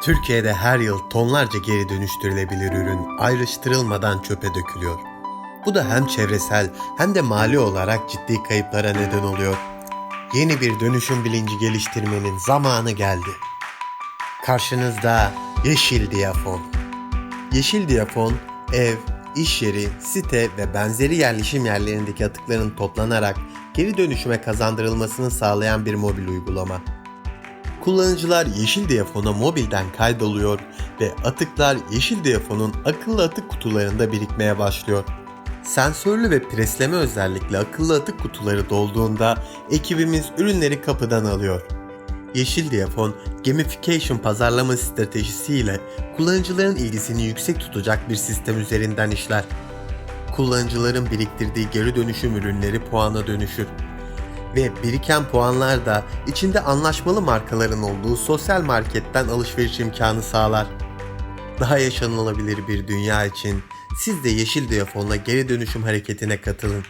Türkiye'de her yıl tonlarca geri dönüştürülebilir ürün ayrıştırılmadan çöpe dökülüyor. Bu da hem çevresel hem de mali olarak ciddi kayıplara neden oluyor. Yeni bir dönüşüm bilinci geliştirmenin zamanı geldi. Karşınızda Yeşil Diyafon. Yeşil Diyafon, ev, iş yeri, site ve benzeri yerleşim yerlerindeki atıkların toplanarak geri dönüşüme kazandırılmasını sağlayan bir mobil uygulama. Kullanıcılar Yeşil Diyafona mobilden kaydoluyor ve atıklar Yeşil Diyafon'un akıllı atık kutularında birikmeye başlıyor. Sensörlü ve presleme özellikle akıllı atık kutuları dolduğunda ekibimiz ürünleri kapıdan alıyor. Yeşil Diyafon, gamification pazarlama stratejisiyle kullanıcıların ilgisini yüksek tutacak bir sistem üzerinden işler. Kullanıcıların biriktirdiği geri dönüşüm ürünleri puana dönüşür ve biriken puanlar da içinde anlaşmalı markaların olduğu sosyal marketten alışveriş imkanı sağlar. Daha yaşanılabilir bir dünya için siz de Yeşil Diyafon'la geri dönüşüm hareketine katılın.